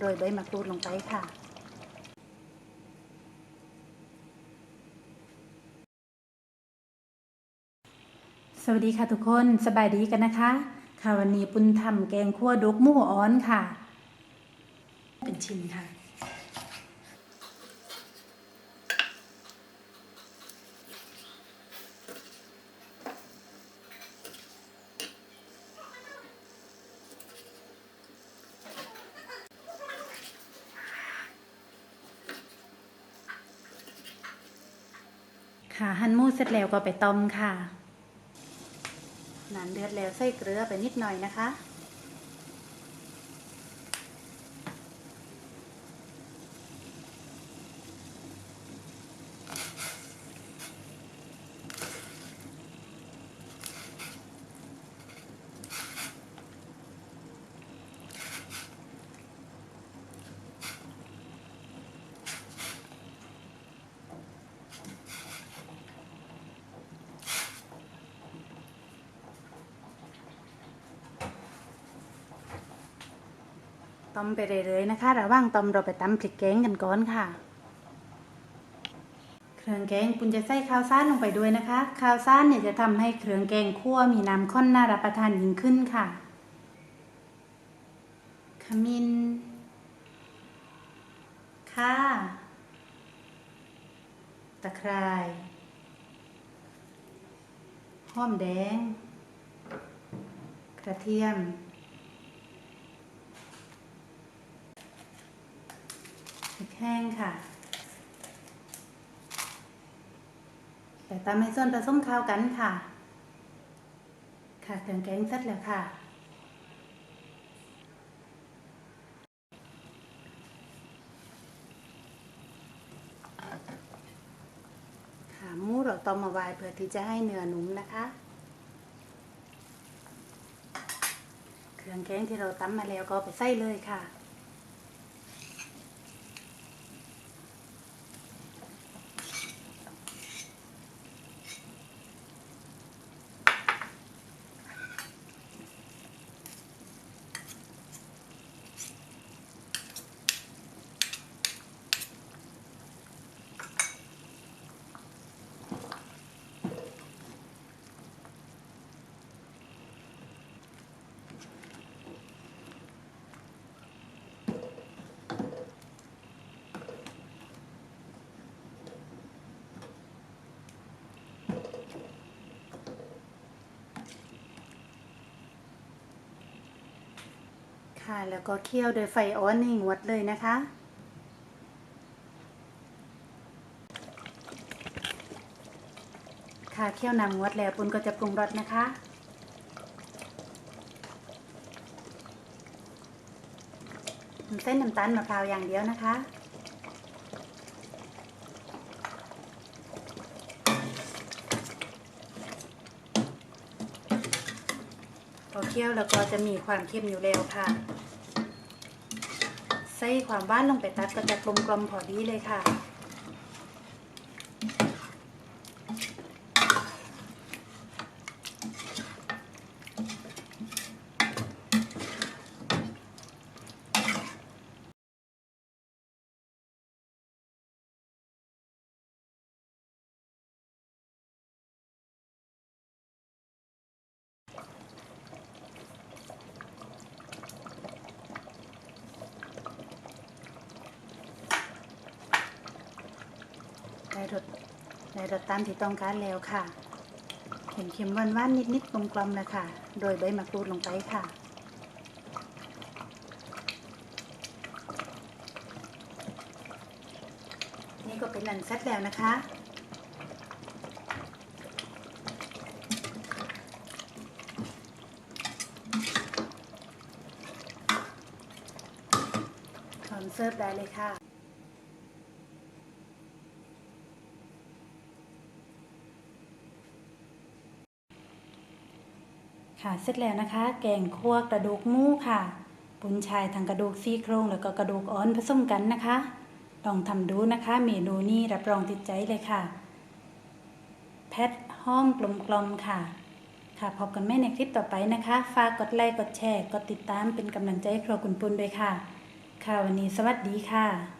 โดยใบมะกรูดลงไปค่ะ สวัสดีค่ะทุกคนสบายดีกันนะคะ ค่ะวันนี้ปุ้นทำแกงคั่วดกหมูอ้อนค่ะ เป็นชิ้นค่ะ ค่ะหั่นหมูเสร็จแล้วก็ไปต้มค่ะ น้ำเดือดแล้วใส่เกลือไปนิดหน่อยนะคะ ต้มไปเรื่อยๆนะคะระหว่างต้มเราไปตำพริกแกงกันก่อนค่ะ เครื่องแกงปุณจะใส่ข้าวสารลงไปด้วยนะคะ ข้าวสารเนี่ยจะทำให้เครื่องแกงคั่วมีน้ำข้นน่ารับประทานยิ่งขึ้นค่ะ ขมิ้นข่าตะไคร้หอมแดง กระเทียม พริก แห้งค่ะ แต่ตามให้ส่วนผสมเข้ากันค่ะ ค่ะเครื่องแกงเสร็จแล้วค่ะค่ะหมูเราต้มมาไว้เพื่อที่จะให้เนื้อนุ่มนะคะ เครื่องแกงที่เราตำมาแล้วก็ไปใส่เลยค่ะ ค่ะ แล้วก็เคี่ยวโดยไฟอ่อนให้งวดเลยนะคะค่ะเคี่ยวนำงวดแล้วปุนก็จะปรุงรสนะคะ เส้นน้ำตาลมะพร้าวอย่างเดียวนะคะ อเคี่ยวแล้วก็จะมีความเค็มอยู่แล้วค่ะ ใส่ความหว่านลงไปตัดก็จะกลมกลมพอดีเลยค่ะ รสได้รสตามที่ต้องการแล้วค่ะ เห็นเค็มหวานว่านๆนิดๆกลมๆแล้วค่ะโดยใบมะกรูดลงไปค่ะนี่ก็เป็นอันเสร็จแล้วนะคะ พร้อมเสิร์ฟได้เลยค่ะ ค่ะเสร็จแล้วนะคะ แกงคั่วกระดูกหมูค่ะปุนชายทั้งกระดูกซี่โครงแล้วก็กระดูกอ่อนผสมกันนะคะ ลองทำดูนะคะ เมนูนี้รับรองติดใจเลยค่ะ แพทห้องกลมๆค่ะ ค่ะพบกันแม่ในคลิปต่อไปนะคะ ฝากกดไลค์กดแชร์ กดติดตามเป็นกำลังใจให้ครัวคุณปุนด้วยค่ะ ค่ะวันนี้สวัสดีค่ะ